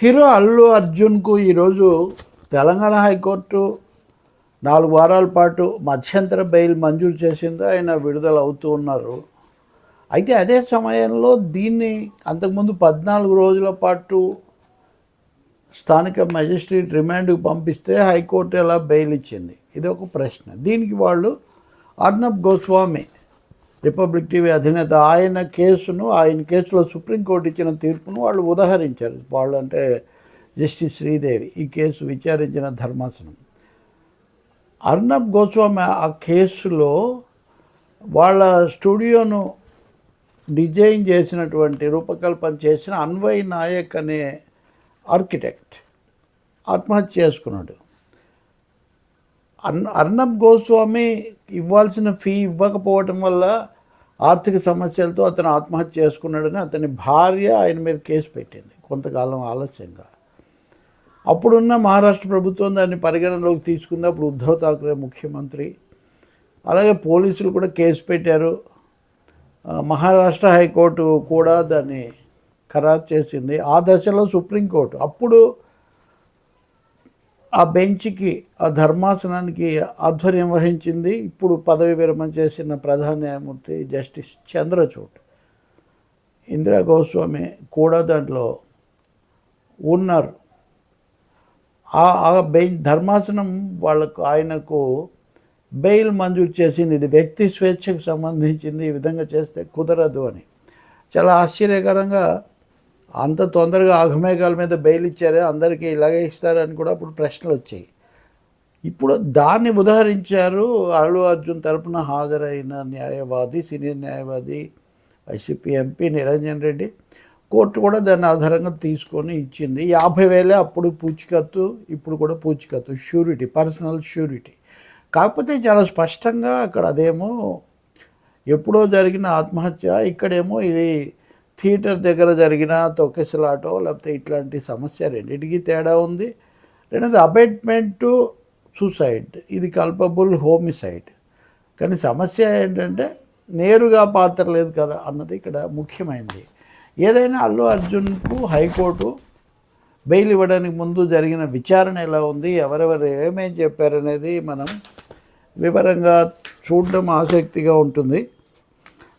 Hero Allu అర్జున్కు ఈరోజు Telangana high court నాలుగు వారాల పాటు మధ్యంతర బెయిల్ మంజూరు చేసింది. ఆయన విడుదల అవుతూ ఉన్నారు. అయితే అదే సమయంలో దీన్ని అంతకుముందు పద్నాలుగు రోజుల పాటు స్థానిక మెజిస్ట్రేట్ రిమాండ్కి పంపిస్తే హైకోర్టు ఎలా బెయిల్ ఇచ్చింది? ఇది ఒక ప్రశ్న. దీనికి వాళ్ళు అర్నబ్ గోస్వామి రిపబ్లిక్ టీవీ అధినేత ఆయన కేసును ఆయన కేసులో సుప్రీంకోర్టు ఇచ్చిన తీర్పును వాళ్ళు ఉదహరించారు. వాళ్ళు అంటే జస్టిస్ శ్రీదేవి ఈ కేసు విచారించిన ధర్మాసనం. అర్ణబ్ గోస్వామి ఆ కేసులో వాళ్ళ స్టూడియోను డిజైన్ చేసినటువంటి రూపకల్పన చేసిన అన్వయ్ నాయక్ అనే ఆర్కిటెక్ట్ ఆత్మహత్య చేసుకున్నాడు. అన్ అర్ణబ్ గోస్వామి ఇవ్వాల్సిన ఫీ ఇవ్వకపోవటం వల్ల ఆర్థిక సమస్యలతో అతను ఆత్మహత్య చేసుకున్నాడని అతని భార్య ఆయన మీద కేసు పెట్టింది కొంతకాలం ఆలస్యంగా. అప్పుడున్న మహారాష్ట్ర ప్రభుత్వం దాన్ని పరిగణనలోకి తీసుకుంది. అప్పుడు ఉద్ధవ్ ఠాక్రే ముఖ్యమంత్రి. అలాగే పోలీసులు కూడా కేసు పెట్టారు. మహారాష్ట్ర హైకోర్టు కూడా దాన్ని ఖరారు చేసింది. ఆ దశలో సుప్రీంకోర్టు. అప్పుడు ఆ బెంచ్కి ఆ ధర్మాసనానికి ఆధ్వర్యం వహించింది ఇప్పుడు పదవి విరమణ చేసిన ప్రధాన న్యాయమూర్తి జస్టిస్ చంద్రచూడ్. ఇందిరా గోస్వామి కూడా దాంట్లో ఉన్నారు. ఆ ఆ బెంచ్ ధర్మాసనం వాళ్ళకు ఆయనకు బెయిల్ మంజూరు చేసింది. ఇది వ్యక్తి స్వేచ్ఛకు సంబంధించింది. ఈ విధంగా చేస్తే కుదరదు అని. చాలా ఆశ్చర్యకరంగా అంత తొందరగా ఆఘమేఘాల మీద బెయిల్ ఇచ్చారే అందరికీ ఇలాగే ఇస్తారని కూడా అప్పుడు ప్రశ్నలు వచ్చాయి. ఇప్పుడు దాన్ని ఉదాహరించారు అల్లు అర్జున్ తరపున హాజరైన న్యాయవాది సీనియర్ న్యాయవాది YCP MP Niranjan Reddy. Court కూడా దాన్ని ఆధారంగా తీసుకొని ఇచ్చింది. యాభై వేలే అప్పుడు పూచికత్తు ఇప్పుడు కూడా పూచికత్తు ష్యూరిటీ పర్సనల్ ష్యూరిటీ కాకపోతే చాలా స్పష్టంగా అక్కడ అదేమో ఎప్పుడో జరిగిన ఆత్మహత్య ఇక్కడేమో ఇది థియేటర్ దగ్గర జరిగిన తొక్కెసలాటో లేకపోతే ఇట్లాంటి సమస్య రెండింటికి తేడా ఉంది. రెండోది అబెట్మెంట్ టు సూసైడ్ ఇది కల్పబుల్ హోమిసైడ్. కానీ సమస్య ఏంటంటే నేరుగా పాత్ర లేదు కదా అన్నది ఇక్కడ ముఖ్యమైనది ఏదైనా అల్లు అర్జున్కు హైకోర్టు బెయిల్ ఇవ్వడానికి ముందు జరిగిన విచారణ ఎలా ఉంది ఎవరెవరు ఏమేం చెప్పారనేది మనం వివరంగా చూడడం ఆసక్తిగా ఉంటుంది.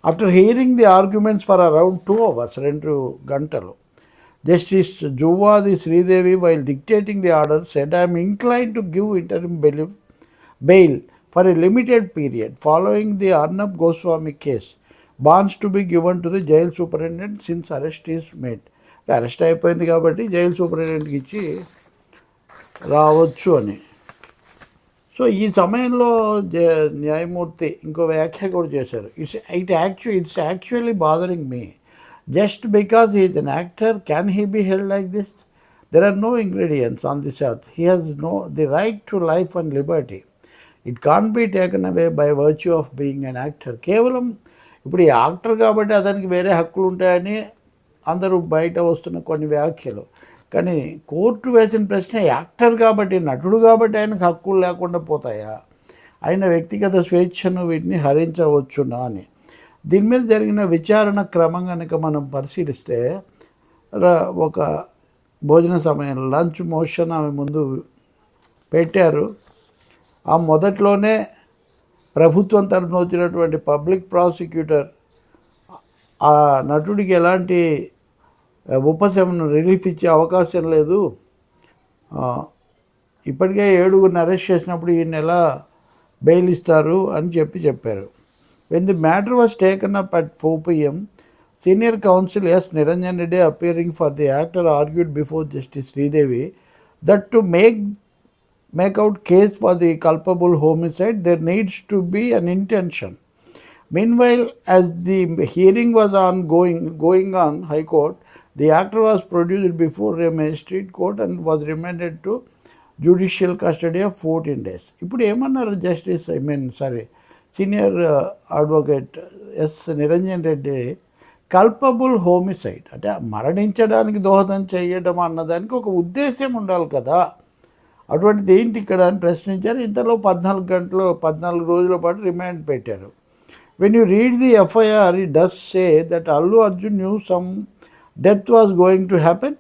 After hearing the arguments for around two hours రెండు గంటలు justice Juvvadi Sridevi while dictating the order said I'm inclined to give interim bail bail for a limited period following the Arnab Goswami case bonds to be given to the jail superintendent since arrest is made arrest అయిపోయింది కాబట్టి jail సూపరింటెండెంట్కి ఇచ్చి రావచ్చు అని. So ఈ సమయంలో న్యాయమూర్తి ఇంకో వ్యాఖ్య కూడా చేశారు. It's it actual it's actually bothering me just because is an actor can he be held like this there are no ingredients on this earth he has no the right to life and liberty it can be taken away by virtue of being an actor కేవలం ఇప్పుడు ఈ actor కాబట్టి అతనికి వేరే హక్కులు ఉంటాయని అందరూ బయట వస్తున్న కొన్ని వ్యాఖ్యలు. కానీ కోర్టు వేసిన ప్రశ్న యాక్టర్ కాబట్టి నటుడు కాబట్టి ఆయనకు హక్కులు లేకుండా పోతాయా? ఆయన వ్యక్తిగత స్వేచ్ఛను వీటిని హరించవచ్చునా అని. దీని మీద జరిగిన విచారణ క్రమం కనుక మనం పరిశీలిస్తే ఒక భోజన సమయంలో లంచ్ మోషన్ ఆమె ముందు పెట్టారు. ఆ మొదట్లోనే ప్రభుత్వం తరఫున వచ్చినటువంటి పబ్లిక్ ప్రాసిక్యూటర్ ఆ నటుడికి ఎలాంటి ఉపశమనం రిలీఫ్ ఇచ్చే అవకాశం లేదు. ఇప్పటికే ఏడుగురిని అరెస్ట్ చేసినప్పుడు ఈ నెల బెయిల్ ఇస్తారు అని చెప్పి చెప్పారు. When the matter was taken up at four PM senior counsel S Niranjan Reddy appearing for the actor argued before justice Sridevi that to make make case for the culpable homicide there needs to be an intention meanwhile as the hearing was on going going on high court the actor was produced before a magistrate court and was remanded to judicial custody of 14 days. ఇప్పుడు ఏమన్నారు justice I mean sorry senior advocate S Niranjan Reddy culpable homicide అంటే మరణించడానికి దోహదం చేయడం అన్నదానికి ఒక ఉద్దేశం ఉండాలి కదా. అటువంటిది ఏంటి ఇక్కడ అని ప్రశ్నించారు. ఇంతలో పద్నాలుగు గంటలు పద్నాలుగు రోజుల పాటు రిమాండ్ పెట్టారు. When you read the FIR he does say that Allu Arjun knew some death was going to happen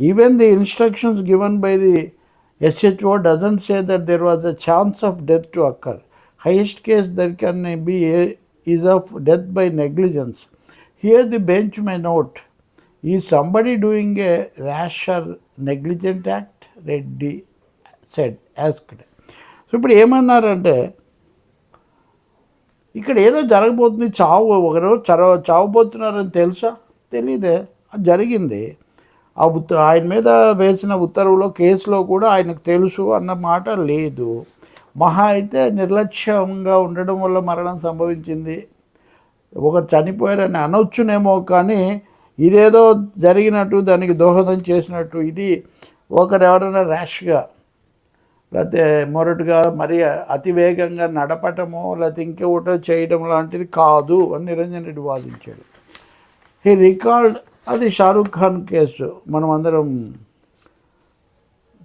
Even the instructions given by the SHO doesn't say that there was a chance of death to occur. Highest case there can be a, is of death by negligence. Here the bench may note, is somebody doing a rash or negligent act? Reddy said, asked. So ఇప్పుడు ఏమన్నారంటే ఇక్కడ ఏదో జరగబోతుంది చావు ఒకరు చర చావబోతున్నారని తెలుసా తెలీదే అది జరిగింది. ఆ ఉత్త ఆయన మీద వేసిన ఉత్తర్వులో కేసులో కూడా ఆయనకు తెలుసు అన్న మాట లేదు. మహా అయితే నిర్లక్ష్యంగా ఉండడం వల్ల మరణం సంభవించింది. ఒకరు చనిపోయారని అనొచ్చునేమో కానీ ఇదేదో జరిగినట్టు దానికి దోహదం చేసినట్టు ఇది ఒకరు ఎవరైనా ర్యాష్గా లేకపోతే మొరటుగా మరి అతి వేగంగా నడపటమో లేకపోతే ఇంకొకటో చేయడం లాంటిది కాదు అని నిరంజన్ రెడ్డి వాదించాడు. హీ రికార్డ్ అది షారూఖ్ ఖాన్ కేసు మనం అందరం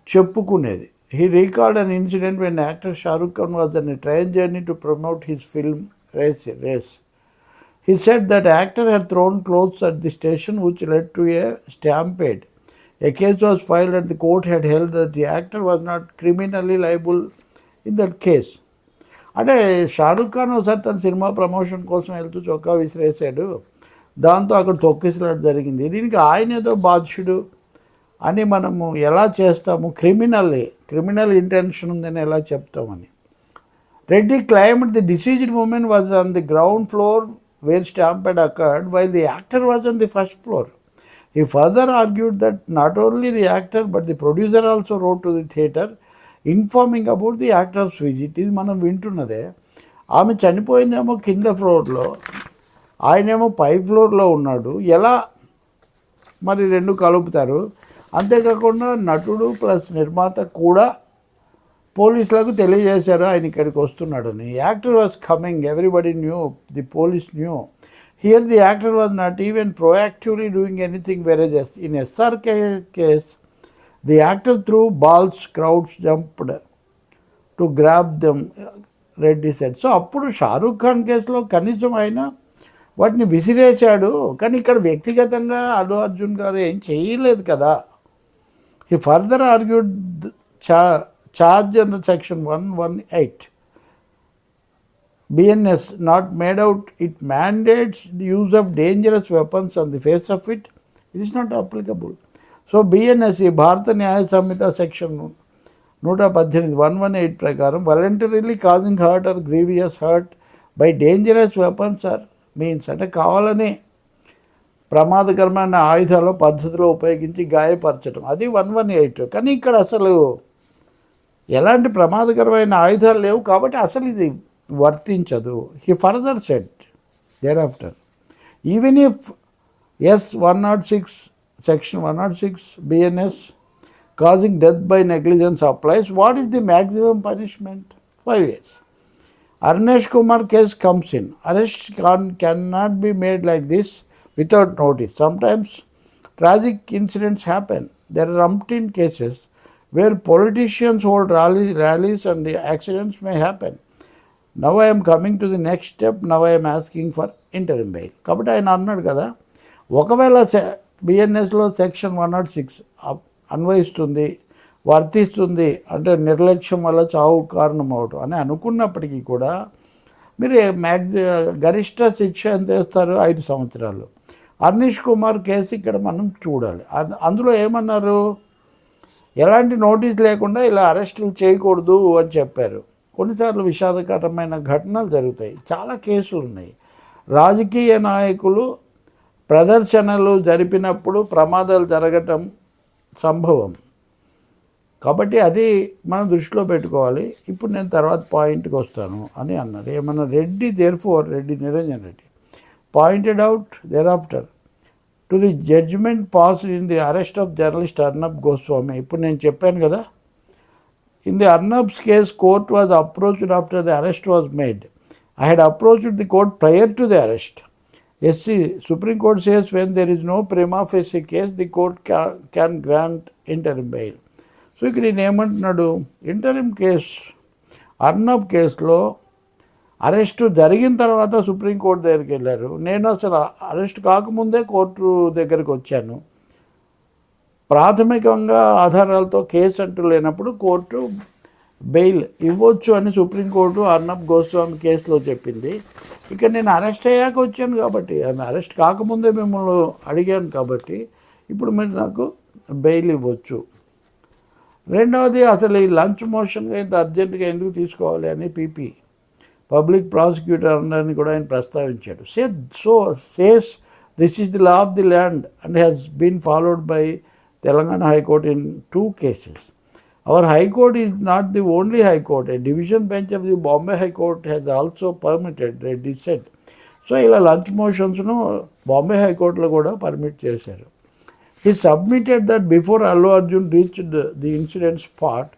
చెప్పుకునేది he recalled an incident when actor Shahrukh Khan was on train journey to promote his film Raees Raees He said that actor had thrown clothes at the station which led to a stampede. A case was filed and the court had held that the actor was not criminally liable in that case. అంటే షారుఖ్ ఖాన్ ఒకసారి తన cinema promotion కోసం వెళ్తూ చొక్కా విసిరేసాడు దాంతో అక్కడ తొక్కించడం జరిగింది. దీనికి ఆయన ఏదో బాధ్యుడు అని మనము ఎలా చేస్తాము? క్రిమినల్ క్రిమినల్ ఇంటెన్షన్ ఉందని ఎలా చెప్తామని Reddy claimed the deceased woman was on the ground floor where stampede occurred while the actor was on the first floor he further argued that not only the actor but the producer also wrote to the theatre informing about the actor's visit ఇది మనం వింటున్నదే. ఆమె చనిపోయిందేమో కింద ఫ్లోర్లో ఆయనేమో పై ఫ్లోర్లో ఉన్నాడు. ఎలా మరి రెండు కలుపుతారు? అంతేకాకుండా నటుడు ప్లస్ నిర్మాత కూడా పోలీసులకు తెలియజేశారు ఆయన ఇక్కడికి వస్తున్నాడని. Actor was coming everybody knew the police knew. Here the actor was not even proactively doing anything వేరే just in SR case the actor threw balls crowds jumped to grab them Reddy said so అప్పుడు షారూఖ్ ఖాన్ కేసులో కనీసం అయినా వాటిని విసిరేశాడు. కానీ ఇక్కడ వ్యక్తిగతంగా అల్లు అర్జున్ గారు ఏం చేయలేదు కదా. హీ ఫర్దర్ ఆర్గ్యూడ్ చా charge under section 118 bns not made out. It mandates the use of dangerous weapons on the face of it. It is not applicable. So BNS ఈ భారత న్యాయ సంహిత సెక్షన్ నూట పద్దెనిమిది వన్ వన్ ఎయిట్ ప్రకారం voluntarily causing hurt or grievous hurt by dangerous weapons or means అంటే కావాలని ప్రమాదకరమైన ఆయుధాలు పద్ధతిలో ఉపయోగించి గాయపరచడం అది వన్ వన్ ఎయిట్. కానీ ఇక్కడ అసలు ఎలాంటి ప్రమాదకరమైన ఆయుధాలు లేవు కాబట్టి అసలు ఇది వర్తించదు. He further said thereafter even if S one not six section one not six BNS causing death by negligence applies what is the maximum punishment five years Arnesh Kumar case comes in arrest can can not be made like this without notice sometimes tragic incidents happen there are umpteen cases where politicians hold rally rallies and accidents may happen now I'm coming to the next step now I'm asking for interim bail కాబట్టి ఆయన అన్నాడు కదా ఒకవేళ బిఎన్ఎస్లో section one not six అన్వయిస్తుంది వర్తిస్తుంది. అంటే నిర్లక్ష్యం వల్ల చావు కారణం అవడం అని అనుకున్నప్పటికీ కూడా మీరు మ్యాక్సి గరిష్ట శిక్ష ఎంత వేస్తారు? ఐదు సంవత్సరాలు. అర్నీష్ కుమార్ కేసు ఇక్కడ మనం చూడాలి. అందులో ఏమన్నారు? ఎలాంటి నోటీస్ లేకుండా ఇలా అరెస్టులు చేయకూడదు అని చెప్పారు. కొన్నిసార్లు విషాదకరమైన ఘటనలు జరుగుతాయి. చాలా కేసులు ఉన్నాయి. రాజకీయ నాయకులు ప్రదర్శనలు జరిపినప్పుడు ప్రమాదాలు జరగటం సంభవం. కాబట్టి అది మనం దృష్టిలో పెట్టుకోవాలి. ఇప్పుడు నేను తర్వాత పాయింట్కి వస్తాను అని అన్నారు ఏమన్నా Reddy therefore Reddy Niranjan Reddy. Pointed out thereafter to the judgment pass in the arrest of journalist Arnab Goswami ఇప్పుడు నేను చెప్పాను కదా in the Arnab's case court was approached after the arrest was made I had approached the court prior to the arrest SC supreme court says when there is no prima facie case the court can grant interim bail so ఇక్కడ ఈయన ఏమంటున్నాడు? Interim case Arnab కేసులో arrest జరిగిన తర్వాత supreme court దగ్గరికి వెళ్ళారు. నేను అసలు అరెస్ట్ కాకముందే కోర్టు దగ్గరికి వచ్చాను. ప్రాథమికంగా ఆధారాలతో కేసు అంటూ లేనప్పుడు కోర్టు బెయిల్ ఇవ్వచ్చు అని సుప్రీంకోర్టు అర్నబ్ గోస్వామి కేసులో చెప్పింది. ఇక్కడ నేను అరెస్ట్ అయ్యాక వచ్చాను కాబట్టి అరెస్ట్ కాకముందే మిమ్మల్ని అడిగాను కాబట్టి ఇప్పుడు మీరు నాకు బెయిల్ ఇవ్వచ్చు. రెండవది అసలు ఈ లంచ్ మోషన్గా ఇంత అర్జెంటుగా ఎందుకు తీసుకోవాలి అని పీపీ పబ్లిక్ ప్రాసిక్యూటర్ అందరిని కూడా ఆయన ప్రస్తావించాడు. Say so says this is the law of the land and has been followed by Telangana high court in two cases. Our high court is not the only high court a division bench of the Bombay high court has also permitted dissent. So ఇలా lunch మోషన్స్ను బాంబే హైకోర్టులో కూడా permit చేశారు. He submitted that before Allu Arjun reached the, the incident spot,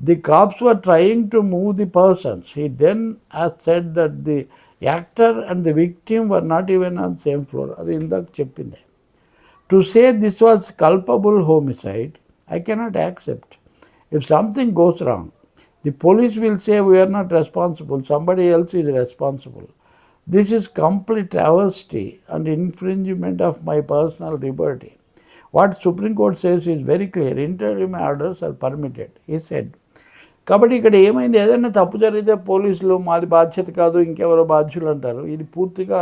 the cops were trying to move the persons. He then has said that the actor and the victim were not even on same floor. అది ఇందాక చెప్పింది to say this was culpable homicide I cannot accept if something goes wrong the police will say we're not responsible somebody else is responsible this is complete travesty and infringement of my personal liberty what supreme court says is very clear interim orders are permitted he said. కాబట్టి ఇక్కడ ఏమైంది? ఏదైనా తప్పు జరిగితే పోలీసులు మాది బాధ్యత కాదు ఇంకెవరో బాధ్యులు అంటారు. ఇది పూర్తిగా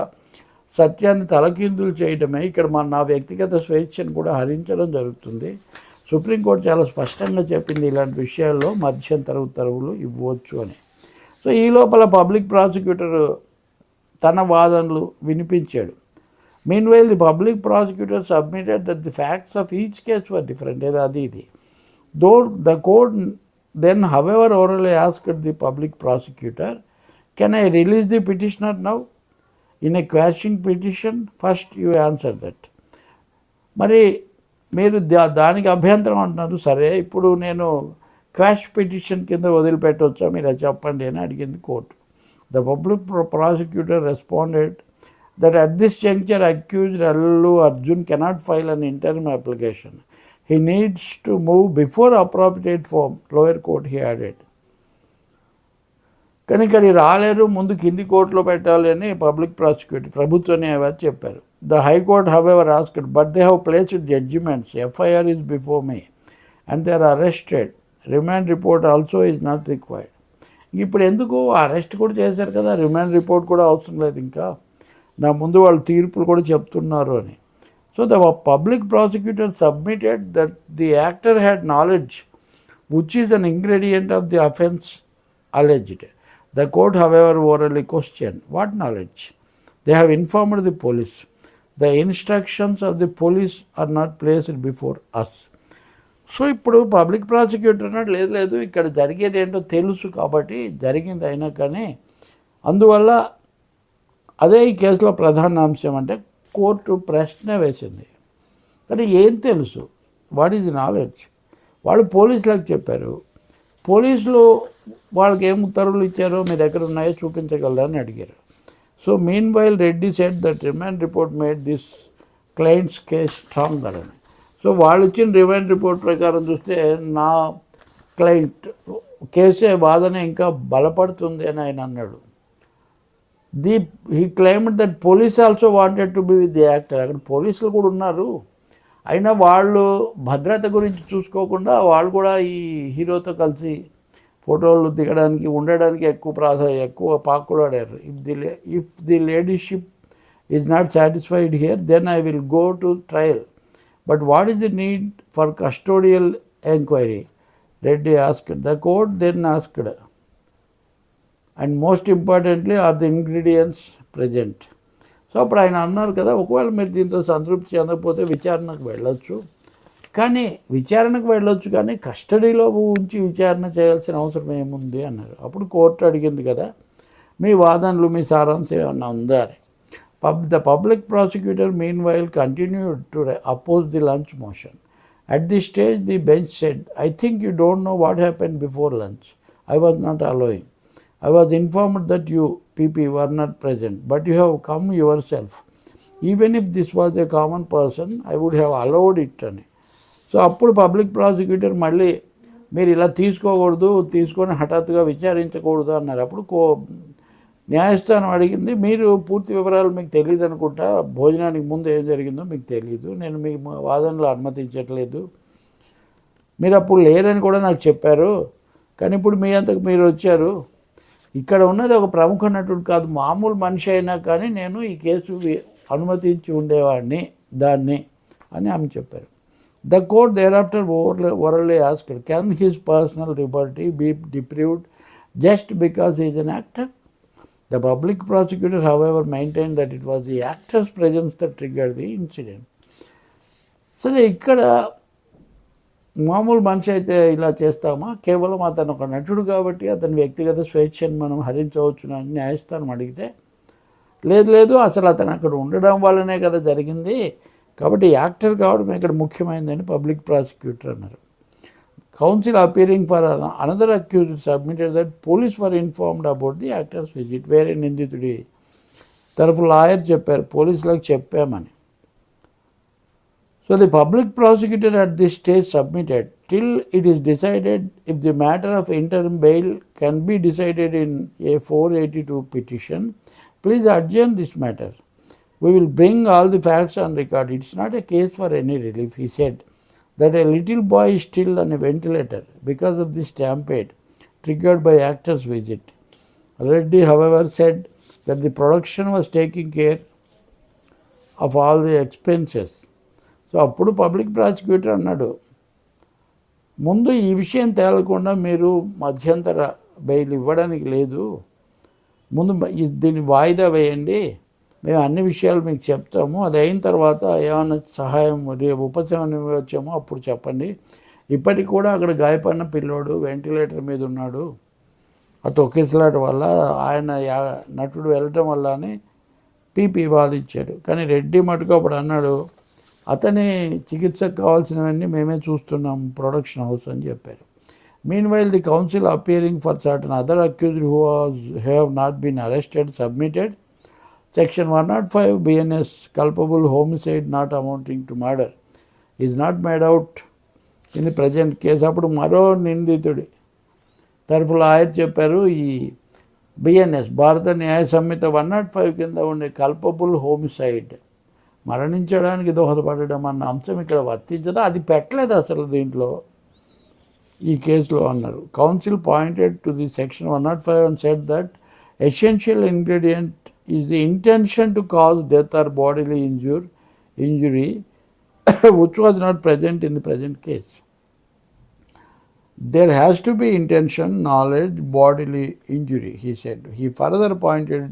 సత్యాన్ని తలకిందులు చేయడమే ఇక్కడ మన నా వ్యక్తిగత స్వేచ్ఛను కూడా హరించడం జరుగుతుంది. సుప్రీంకోర్టు చాలా స్పష్టంగా చెప్పింది ఇలాంటి విషయాల్లో మధ్యంతర ఉత్తర్వులు ఇవ్వచ్చు అని. సో ఈ లోపల పబ్లిక్ ప్రాసిక్యూటర్ తన వాదనలు వినిపించాడు. Meanwhile, the public prosecutor submitted that the facts of each case were different. ఏదో అది ఇది Though the court then, however, orally asked the public prosecutor, Can I release the petitioner now? In a quashing petition, first you answer that. మరి మీరు దా- దానికి అభ్యంతరం అంటున్నారు సరే ఇప్పుడు నేను క్వాష్ పిటిషన్ కింద వదిలిపెట్టవచ్చా మీరు అది చెప్పండి అని అడిగింది court the public prosecutor responded that at this juncture accused Allu Arjun cannot file an interim application. He needs to move before appropriate form, lower court, he added. కానీ ఇక్కడ రాలేరు ముందు కింది కోర్టులో పెట్టాలి అని పబ్లిక్ ప్రాసిక్యూటర్ ప్రభుత్వ న్యాయవాది చెప్పారు. The high court however asked but they have placed judgments FIR is before me and they are arrested remand report also is not required ఇప్పుడు ఎందుకు అరెస్ట్ కూడా చేశారు కదా? రిమాండ్ రిపోర్ట్ కూడా అవసరం లేదు ఇంకా. నా ముందు వాళ్ళు తీర్పులు కూడా చెప్తున్నారు అని. So the public prosecutor submitted that the actor had knowledge which is an ingredient of the offence alleged the court however orally question what knowledge they have informed the police the instructions of the police are not placed before us so ఇప్పుడు public prosecutor అన్నట్టు లేదు లేదు ఇక్కడ జరిగేది ఏంటో తెలుసు కాబట్టి జరిగింది అయినా కానీ అందువల్ల అదే ఈ కేసులో ప్రధాన అంశం అంటే కోర్టు ప్రశ్న వేసింది. కానీ ఏం తెలుసు? What is knowledge? వాళ్ళు పోలీసులకు చెప్పారు. పోలీసులు వాళ్ళకి ఏం ఉత్తర్వులు ఇచ్చారో మీ దగ్గర ఉన్నాయో చూపించగలరని అడిగారు. So meanwhile Reddy said that remand report made this client's case stronger అని. సో వాళ్ళు ఇచ్చిన రిమాండ్ రిపోర్ట్ ప్రకారం చూస్తే నా క్లయింట్ కేసే వాదన ఇంకా బలపడుతుంది అని ఆయన అన్నాడు. The he claimed that police also wanted to be with the actor అక్కడ పోలీసులు కూడా ఉన్నారు. అయినా వాళ్ళు భద్రత గురించి చూసుకోకుండా వాళ్ళు కూడా ఈ హీరోతో కలిసి ఫోటోలు దిగడానికి ఉండడానికి ఎక్కువ ప్రాధాన్యం ఎక్కువ పాకులాడారు if the if the ladyship is not satisfied here then I will go to trial but what is the need for custodial enquiry Reddy asked the court then asked and most importantly are the ingredients present. So అప్పుడు ఆయన అన్నారు కదా ఒకవేళ మీరు దీంతో సంతృప్తి చెందకపోతే విచారణకు వెళ్ళొచ్చు. కానీ విచారణకు వెళ్ళొచ్చు కానీ కస్టడీలో ఉంచి విచారణ చేయాల్సిన అవసరం ఏముంది అన్నారు. అప్పుడు కోర్టు అడిగింది కదా మీ వాదనలు మీ సారాంశం ఏమన్నా ఉందా అని. Pub the public prosecutor meanwhile continue to oppose the lunch motion at the stage the bench said I think you don't know what happen before lunch I was not allowing I was informed that you, PP, were not present, but you have come yourself. Even if this was a common person, I would have allowed it అని so అప్పుడు public prosecutor మళ్ళీ మీరు ఇలా తీసుకోకూడదు తీసుకొని హఠాత్తుగా విచారించకూడదు అన్నారు. అప్పుడు కో న్యాయస్థానం అడిగింది మీరు పూర్తి వివరాలు మీకు తెలియదు అనుకుంటా భోజనానికి ముందు ఏం జరిగిందో మీకు తెలియదు నేను మీ వాదనలు అనుమతించట్లేదు. మీరు అప్పుడు లేరని కూడా నాకు చెప్పారు కానీ ఇప్పుడు మీ అంతకు మీరు వచ్చారు ఇక్కడ ఉన్నది ఒక ప్రముఖ నటుడు కాదు మామూలు మనిషి అయినా కానీ నేను ఈ కేసు అనుమతించి ఉండేవాడిని దాన్ని అని ఆమె చెప్పారు. The court thereafter overly orally asked can his personal liberty be deprived just because is an actor the public prosecutor however maintain that it was the actor's presence the trigger the incident సరే ఇక్కడ మామూలు మనిషి అయితే ఇలా చేస్తామా? కేవలం అతను ఒక నటుడు కాబట్టి అతని వ్యక్తిగత స్వేచ్ఛను మనం హరించవచ్చు అని న్యాయస్థానం అడిగితే లేదు లేదు అసలు అతను అక్కడ ఉండడం వల్లనే కదా జరిగింది. కాబట్టి యాక్టర్ కావడం ఇక్కడ ముఖ్యమైనదని పబ్లిక్ ప్రాసిక్యూటర్ అన్నారు. Counsel appearing for another accused submitted that police for informed about the actor's visit వేరే నిందితుడి తరపు లాయర్ చెప్పారు పోలీసులకు చెప్పామని. So the public prosecutor at this stage submitted till it is decided if the matter of interim bail can be decided in a 482 petition, please adjourn this matter. We will bring all the facts on record. It's not a case for any relief, he said. That a little boy is still on a ventilator because of the stampede triggered by actor's visit. Reddy, however, said that the production was taking care of all the expenses so అప్పుడు public prosecutor అన్నాడు ముందు ఈ విషయం తేలకుండా మీరు మధ్యంతర bail ఇవ్వడానికి లేదు. ముందు దీన్ని వాయిదా వేయండి. మేము అన్ని విషయాలు మీకు చెప్తాము. అది అయిన తర్వాత ఏమైనా సహాయం ఉపశమనం ఇవ్వచ్చామో అప్పుడు చెప్పండి. ఇప్పటికి కూడా అక్కడ గాయపడిన పిల్లోడు వెంటిలేటర్ మీద ఉన్నాడు. ఆ తొక్కిసలాట వల్ల ఆయన నటుడు వెళ్ళటం వల్ల అని పీపీ బాధించాడు. కానీ రెడ్డి మటుకు అప్పుడు అన్నాడు అతని చికిత్సకు కావాల్సినవన్నీ మేమే చూస్తున్నాం ప్రొడక్షన్ హౌస్ అని చెప్పారు. Meanwhile the counsel appearing for certain other accused who have not been arrested submitted section one not five BNS culpable homicide not amounting to murder is not made out in the present case అప్పుడు మరో నిందితుడి తరఫు ఆయన చెప్పారు ఈ BNS భారత న్యాయ సంహిత one not five కింద ఉండే culpable homicide మరణించడానికి దోహదపడడం అన్న అంశం ఇక్కడ వర్తించదు? అది పెట్టలేదు అసలు దీంట్లో. ఈ కేసులో అన్నారు. Counsel pointed to the section one not five and said that essential ingredient is the intention to cause death or bodily injure injury which was not present in the present case there has to be intention, knowledge, bodily injury, he said. He further pointed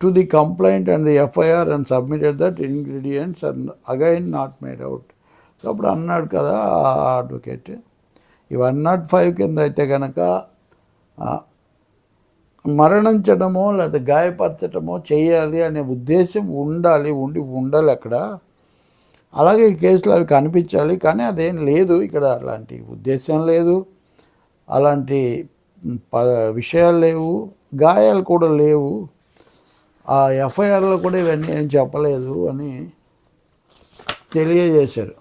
to the complaint and the FIR and submitted that ingredients are again not made out. So అప్పుడు అన్నాడు కదా advocate ఈ one not five కింద అయితే కనుక మరణించడమో లేదా గాయపరచడమో చేయాలి అనే ఉద్దేశం ఉండాలి ఉండి ఉండాలి అక్కడ. అలాగే ఈ కేసులో అవి కనిపించాలి కానీ అదేం లేదు. ఇక్కడ అలాంటి ఉద్దేశం లేదు. అలాంటి ప విషయాలు లేవు. గాయాలు కూడా లేవు. ఆ ఎఫ్ఐఆర్లో కూడా ఇవన్నీ ఏం చెప్పలేదు అని తెలియజేశారు.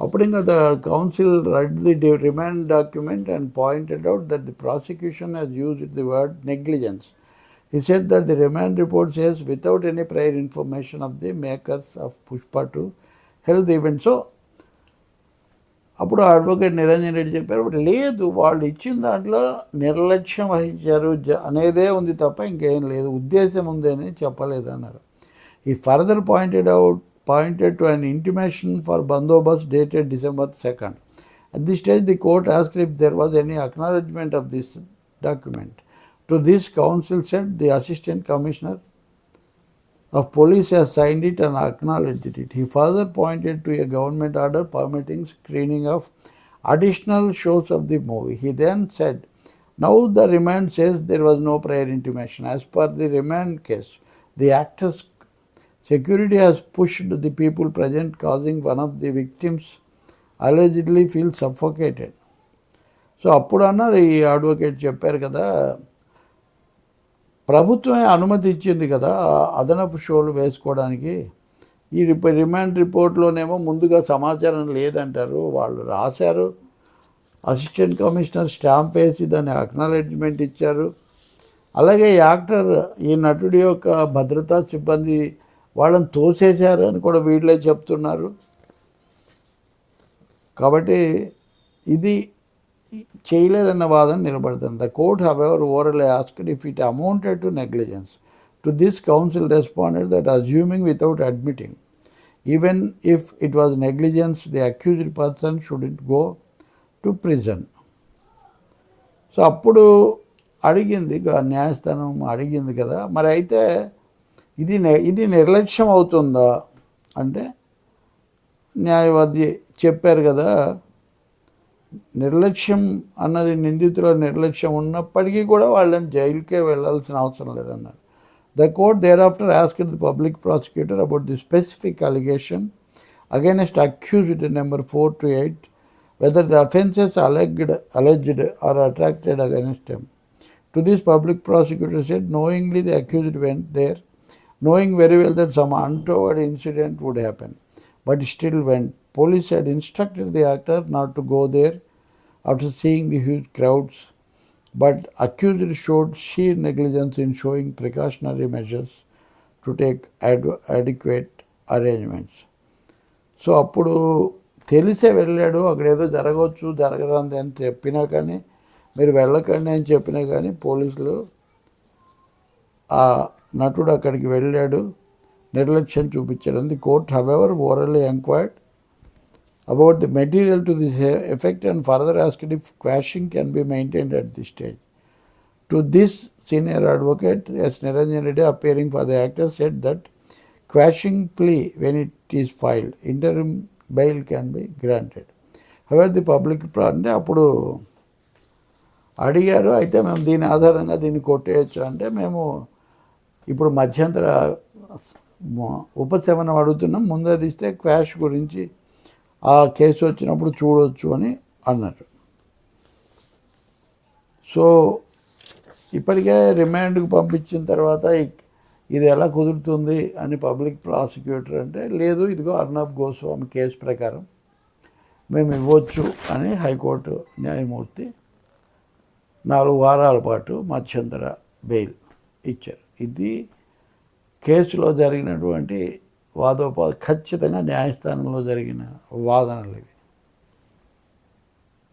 అప్పుడు ఇంకా the counsel read the remand document and pointed out that the prosecution has used the word negligence he said that the remand report says without any prior information of the makers of Pushpa to health event so అప్పుడు advocate Niranjan Reddy చెప్పారు లేదు వాళ్ళు ఇచ్చిన దాంట్లో నిర్లక్ష్యం వహించారు జ- అనేదే ఉంది తప్ప ఇంకేం లేదు ఉద్దేశం ఉంది అని చెప్పలేదు అన్నారు he further pointed out pointed to an intimation for bandobast dated December second at the stage the court ask if there was any acknowledgement of this document to this counsel said the assistant commissioner of police has signed it and acknowledged it. He further pointed to a government order permitting screening of additional shows of the movie. He then said, Now the remand says there was no prior intimation. As per the remand case, the actor's security has pushed the people present, causing one of the victims allegedly feel suffocated. So అప్పుడు అన్నారు ఈ advocate చెప్పారు కదా ప్రభుత్వమే అనుమతి ఇచ్చింది కదా అదనపు షోలు వేసుకోవడానికి. ఈ రిమాండ్ రిపోర్ట్లోనేమో ముందుగా సమాచారం లేదంటారు. వాళ్ళు రాశారు. అసిస్టెంట్ కమిషనర్ స్టాంప్ వేసి దాన్ని అక్నాలెడ్జ్మెంట్ ఇచ్చారు. అలాగే యాక్టర్ ఈ నటుడి యొక్క భద్రతా సిబ్బంది వాళ్ళని తోసేశారు అని కూడా వీళ్ళే చెప్తున్నారు. కాబట్టి ఇది చేయలేదన్న వాదన నిలబడుతుంది. The court however over asked if it amounted to negligence to this counsel responded that assuming without admitting even if it was negligence the accused person should it go to prison so అప్పుడు అడిగింది న్యాయస్థానం అడిగింది కదా. మరి అయితే ఇది ఇది నిర్లక్ష్యం అవుతుందా? అంటే న్యాయవాది చెప్పారు కదా నిర్లక్ష్యం అన్నది నిందితుల నిర్లక్ష్యం ఉన్నప్పటికీ కూడా వాళ్ళని జైలుకే వెళ్ళాల్సిన అవసరం లేదన్నారు the court thereafter asked the public prosecutor about the specific allegation against accused number four to eight whether the offences alleged alleged are attracted against him. To this public prosecutor said, knowingly the accused went there knowing very well that some untoward incident would happen but still went Police had instructed the actor not to go there after seeing the huge crowds, but accused showed sheer negligence in showing precautionary measures to take ad- adequate arrangements. So అప్పుడు తెలిసే వెళ్ళాడు అక్కడ ఏదో జరగవచ్చు జరగరాంది అని చెప్పినా కానీ మీరు వెళ్ళకండి అని చెప్పినా కానీ పోలీసులు ఆ నటుడు అక్కడికి వెళ్ళాడు నిర్లక్ష్యం చూపించాడు the court however orally enquired about the material to this effect and further asked if quashing can be maintained at the stage To this, senior advocate S. Niranjan Reddy, appearing for the actor, said that quashing plea, when it is filed, interim bail can be granted. However, the public pro- అంటే అప్పుడు అడిగారు అయితే మేము దీని ఆధారంగా దీన్ని కొట్టేయచ్చు అంటే మేము ఇప్పుడు మధ్యంతర మ- ఉపశమనం అడుగుతున్నాం ముందు అది ఇస్తే క్వాష్ గురించి ఆ కేసు వచ్చినప్పుడు చూడొచ్చు అని అన్నారు. సో ఇప్పటికే రిమాండ్కి పంపించిన తర్వాత ఇది ఎలా కుదురుతుంది అని పబ్లిక్ ప్రాసిక్యూటర్ అంటే లేదు ఇదిగో అర్నబ్ గోస్వామి కేసు ప్రకారం మేము ఇవ్వచ్చు అని హైకోర్టు న్యాయమూర్తి నాలుగు వారాల పాటు మధ్యంతర బెయిల్ ఇచ్చారు. ఇది కేసులో జరిగినటువంటి వాదోపాద ఖచ్చితంగా న్యాయస్థానంలో జరిగిన వాదనలు ఇవి.